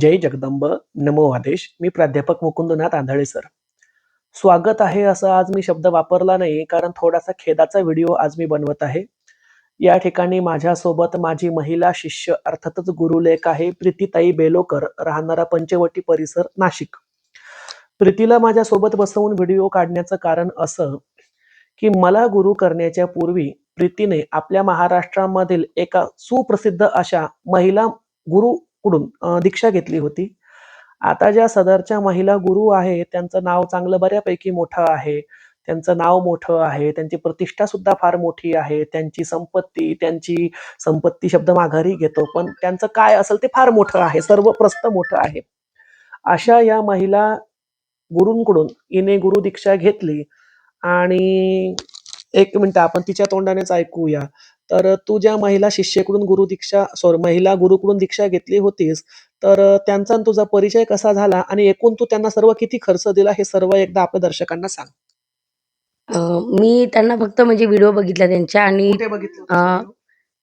जय जगदंब. नमो आदेश. मी प्राध्यापक मुकुंदनाथ आंधळे सर स्वागत आहे असं आज मी शब्द वापरला नाही कारण थोडासा खेदाचा व्हिडिओ आज मी बनवत आहे. या ठिकाणी माझ्यासोबत माझी महिला शिष्य अर्थातच गुरुलेख आहे प्रीतीताई बेलोकर राहणारा पंचवटी परिसर नाशिक. प्रीतीला माझ्यासोबत बसवून व्हिडिओ काढण्याचं कारण असं की मला गुरु करण्याच्या पूर्वी प्रीतीने आपल्या महाराष्ट्रामधील एका सुप्रसिद्ध अशा महिला गुरु कडून दीक्षा घेतली होती. आता ज्या सदरच्या महिला गुरु आहे त्यांचं नाव चांगलं बऱ्यापैकी मोठं आहे. त्यांचं नाव मोठं आहे त्यांची प्रतिष्ठा सुद्धा फार मोठी आहे त्यांची संपत्ती त्यांची संपत्ती शब्द माघारी घेतो पण त्यांचं काय असेल ते फार मोठं आहे सर्व प्रस्त मोठं आहे. अशा या महिला गुरूंकडून हिने गुरु दीक्षा घेतली. आणि एक मिनिट आपण तिच्या तोंडानेच ऐकूया. तर तू ज्या महिला शिष्येकडून गुरु दीक्षा सॉरी महिला गुरुकडून दीक्षा घेतली होतीस तर त्यांचा तुझा परिचय कसा झाला आणि एकूण तू त्यांना सर्व किती खर्च दिला हे सर्व एकदा आपल्या दर्शकांना सांग. अं, मी त्यांना फक्त म्हणजे व्हिडिओ बघितला त्यांच्या आणि कुठे बघितलं अं,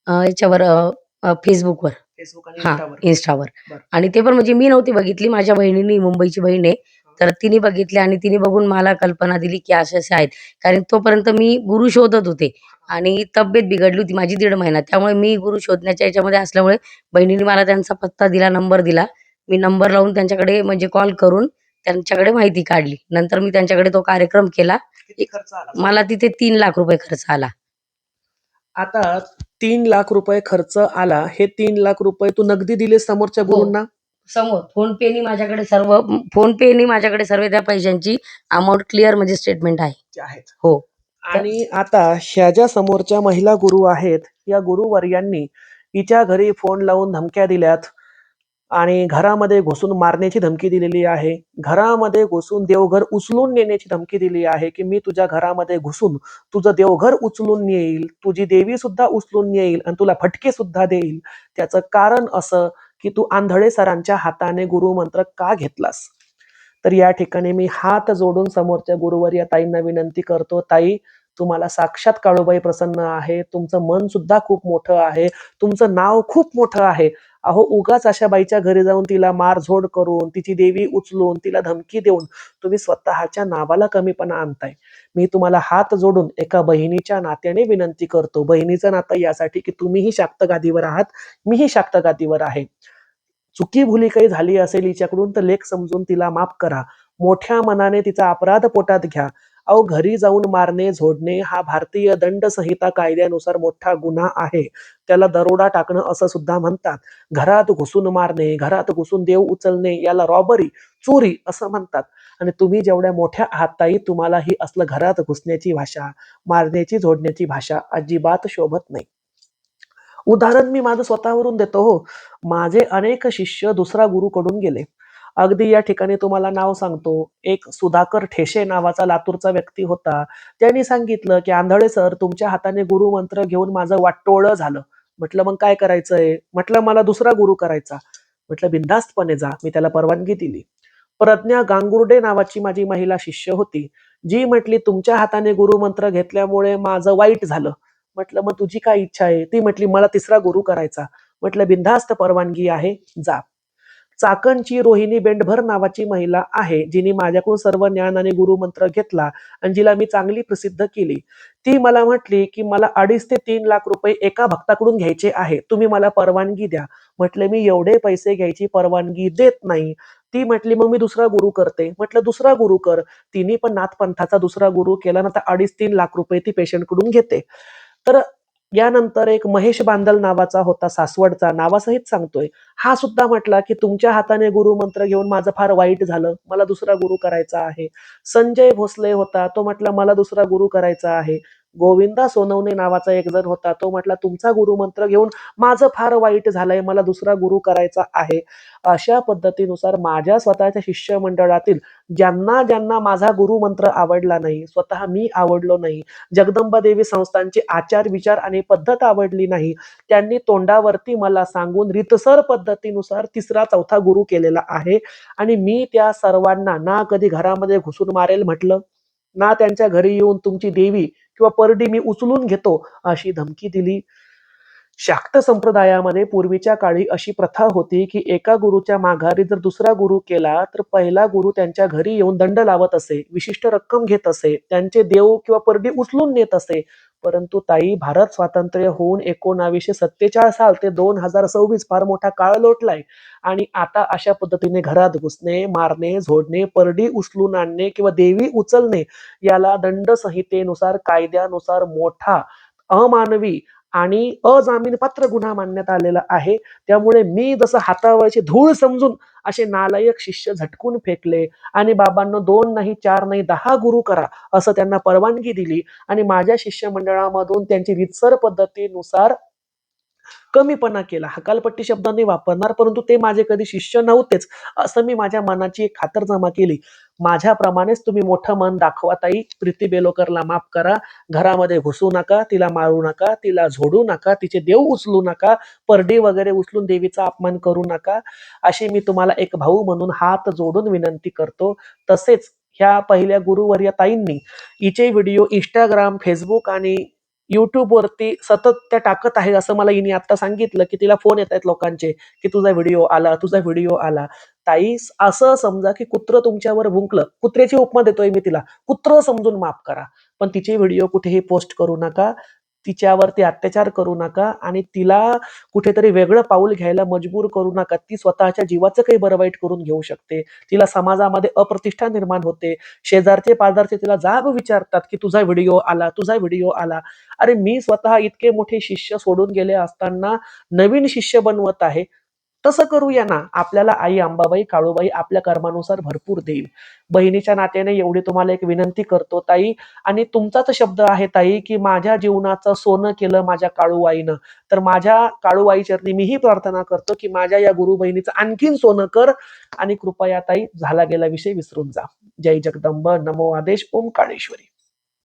अं, याच्यावर अं, अं, फेसबुकवर. फेसबुक आणि हा इंस्टावर बरं. आणि ते पण म्हणजे मी नव्हती बघितली माझ्या बहिणीने मुंबईची बहीण आहे. तर तिने बघितले आणि तिने बघून मला कल्पना दिली की असे असे आहेत. कारण तोपर्यंत मी गुरु शोधत होते आणि तब्येत बिघडली होती माझी दीड महिना. त्यामुळे मी गुरु शोधण्याच्या याच्यामध्ये असल्यामुळे बहिणीने मला त्यांचा पत्ता दिला नंबर दिला. मी नंबर लावून त्यांच्याकडे म्हणजे कॉल करून त्यांच्याकडे माहिती काढली. नंतर मी त्यांच्याकडे तो कार्यक्रम केला. खर्च आला? मला तिथे तीन लाख रुपये खर्च आला. आता तीन लाख रुपये खर्च आला. हे तीन लाख रुपये तू नगदी दिले समोरच्या हो. गुरूंना? समोर. फोन पेनी माझ्याकडे सर्व फोन पेनी माझ्याकडे सर्व त्या पैशांची अमाऊंट क्लिअर म्हणजे स्टेटमेंट आहे. जे आहेत. हो. आणि आता ह्या ज्या समोरच्या महिला गुरु आहेत. या गुरुवर्यांनी हिच्या घरी फोन लावून धमक्या दिल्यात. आणि घरामध्ये घुसून मारण्याची धमकी दिलेली आहे. घरामध्ये घुसून देवघर उचलून नेण्याची धमकी दिली आहे की मी तुझ्या घरामध्ये घुसून तुझं देवघर उचलून येईल तुझी देवी सुद्धा उचलून येईल आणि तुला फटके सुद्धा देईल. त्याचं कारण असं की तू आंधळे सरांच्या हाताने गुरुमंत्र का घेतलास? तर या ठिकाणी मी हात जोडून समोरच्या गुरुवर या ताईंना विनंती करतो ताई तुम्हाला साक्षात काळूबाई प्रसन्न आहे. तुमचं मन सुद्धा खूप मोठं आहे. तुमचं नाव खूप मोठं आहे. अहो उगाच अशा बाईच्या घरी जाऊन तिला मारझोड करून तिची देवी उचलून तिला धमकी देऊन तुम्ही स्वतःच्या नावाला कमीपणा आणताय. मी तुम्हाला हात जोडून एका बहिणीच्या नात्याने विनंती करतो. बहिणीचं नातं यासाठी की तुम्हीही शाक्त गादीवर आहात मीही शाक्त गादीवर आहे. चुकी भुली काही झाली असेल हिच्याकडून तर लेख समजून तिला माफ करा. मोठ्या मनाने तिचा अपराध पोटात घ्या. अहो घरी जाऊन मारणे झोडणे हा भारतीय दंड संहिता कायद्यानुसार मोठा गुन्हा आहे. त्याला दरोडा टाकणं असं सुद्धा म्हणतात. घरात घुसून मारणे घरात घुसून देव उचलणे याला रॉबरी चोरी असं म्हणतात. आणि तुम्ही जेवढ्या मोठ्या आहात ताई तुम्हाला ही असलं घरात घुसण्याची भाषा मारण्याची झोडण्याची भाषा अजिबात शोभत नाही. उदाहरण मी माझं स्वतःवरून देतो हो. माझे अनेक शिष्य दुसरा गुरुकडून गेले. अगदी या ठिकाणी तुम्हाला नाव सांगतो. एक सुधाकर ठेशे नावाचा लातूरचा व्यक्ती होता. त्यांनी सांगितलं की आंधळे सर तुमच्या हाताने गुरुमंत्र घेऊन माझं वाटोळं झालं. म्हटलं मग काय करायचंय? म्हटलं मला दुसरा गुरु करायचा. म्हटलं बिंदास्तपणे जा. मी त्याला परवानगी दिली. प्रज्ञा गांगुर्डे नावाची माझी महिला शिष्य होती. जी म्हटली तुमच्या हाताने गुरुमंत्र घेतल्यामुळे माझं वाईट झालं. म्हटलं मग तुझी काय इच्छा आहे? ती म्हटली मला तिसरा गुरु करायचा. म्हटलं बिंधास्त परवानगी आहे. जा. चाकणची रोहिणी बेंडभर नावाची महिला आहे जिने माझ्याकडून सर्व ज्ञान आणि गुरुमंत्र घेतला आणि जिला मी चांगली प्रसिद्ध केली. ती मला म्हटली की मला अडीच ते तीन लाख रुपये एका भक्ताकडून घ्यायचे आहे. तुम्ही मला परवानगी द्या. म्हटले मी एवढे पैसे घ्यायची परवानगी देत नाही. ती म्हटली मग मी दुसरा गुरु करते. म्हटलं दुसरा गुरु कर. तिने पण नाथपंथाचा दुसरा गुरु केला ना तर अडीच तीन लाख रुपये ती पेशंटकडून घेते. तर यानंतर एक महेश बांदल नावाचा होता सासवडचा नावासहित सांगतोय. हा सुद्धा म्हटला की तुमच्या हाताने गुरुमंत्र घेऊन माझं फार वाईट झालं. मला दुसरा गुरु करायचा आहे. संजय भोसले होता. तो म्हटला मला दुसरा गुरु करायचा आहे. गोविंदा सोनवणे नावाचा एक जण होता. तो म्हटला तुमचा गुरुमंत्र घेऊन माझं फार वाईट झालंय. मला दुसरा गुरु करायचा आहे. अशा पद्धतीनुसार माझ्या स्वतःच्या शिष्यमंडळातील ज्यांना ज्यांना माझा गुरुमंत्र आवडला नाही स्वतः मी आवडलो नाही जगदंबा देवी संस्थांचे आचार विचार आणि पद्धत आवडली नाही त्यांनी तोंडावरती मला सांगून रितसर पद्धतीनुसार तिसरा चौथा गुरु केलेला आहे आणि मी त्या सर्वांना ना कधी घरामध्ये घुसून मारेल म्हटलं ना त्यांच्या घरी येऊन तुमची देवी किंवा परडी मी उचलून घेतो अशी धमकी दिली. शाक्त संप्रदायामध्ये पूर्वीच्या काळी अशी प्रथा होती की एका गुरुच्या माघारी जर दुसरा गुरु केला तर पहिला गुरु त्यांच्या घरी येऊन दंड लावत असे विशिष्ट रक्कम घेत असे त्यांचे देव किंवा परडी उचलून नेत असे. परंतु ताई भारत स्वातंत्र्य होऊन एकोणावीसशे सत्तेचाळीस साल ते दोन हजार सव्वीस फार मोठा काळ लोटलाय. आणि आता अशा पद्धतीने घरात घुसणे मारणे झोडणे परडी उचलून आणणे किंवा देवी उचलणे याला दंड संहितेनुसार कायद्यानुसार मोठा अमानवी आणि अजामीनपात्र गुन्हा मानण्यात आलेला आहे. त्यामुळे मी जसं हातावरची धूळ समजून असे नालायक शिष्य झटकून फेकले आणि बाबांना दोन नाही चार नाही दहा गुरु करा असं त्यांना परवानगी दिली. आणि माझ्या शिष्यमंडळामधून त्यांची रितसर पद्धतीनुसार कमीपणा केला. हकालपट्टी शब्द नाही वापरणार परंतु ते माझे कधी शिष्य नव्हतेच असं मी माझ्या मनाची एक खातरजमा केली. माझ्याप्रमाणेच तुम्ही मोठं मन दाखवा ताई. प्रीती बेलोकरला माफ करा. घरामध्ये घुसू नका तिला मारू नका तिला झोडू नका तिचे देव उचलू नका परडी वगैरे उचलून देवीचा अपमान करू नका. अशी मी तुम्हाला एक भाऊ म्हणून हात जोडून विनंती करतो. तसेच ह्या पहिल्या गुरुवर्य ताईंनी हिचे व्हिडिओ इंस्टाग्राम फेसबुक आणि युट्यूब वरती सतत त्या टाकत आहे असं मला हिने आता सांगितलं की तिला फोन येत आहेत लोकांचे की तुझा व्हिडिओ आला तुझा व्हिडिओ आला. ताई असं समजा की कुत्र तुमच्यावर भुंकलं कुत्र्याची उपमा देतोय मी तिला कुत्र समजून माफ करा पण तिचे व्हिडिओ कुठेही पोस्ट करू नका. तिच्यावरती अत्याचार करू नका आणि तिला कुठेतरी वेगळं पाऊल घ्यायला मजबूर करू नका. ती स्वतःच्या जीवाचं काही बरं वाईट करून घेऊ शकते. तिला समाजामध्ये अप्रतिष्ठा निर्माण होते. शेजारचे पाजारचे तिला जाब विचारतात की तुझा व्हिडिओ आला तुझा व्हिडिओ आला. अरे मी स्वतः इतके मोठे शिष्य सोडून गेले असताना नवीन शिष्य बनवत आहे. तसं करूया ना. आपल्याला आई अंबाबाई काळूबाई आपल्या कर्मानुसार भरपूर देईल. बहिणीच्या नात्याने एवढी तुम्हाला एक विनंती करतो ताई. आणि तुमचाच शब्द आहे ताई की माझ्या जीवनाचं सोनं केलं माझ्या काळूबाईनं. तर माझ्या काळूबाई चरणी मीही प्रार्थना करतो की माझ्या या गुरु बहिणीचं आणखीन सोनं कर. आणि कृपया ताई झाला गेला विषय विसरून जा. जय जगदंब. नमो आदेश. ओम काळेश्वरी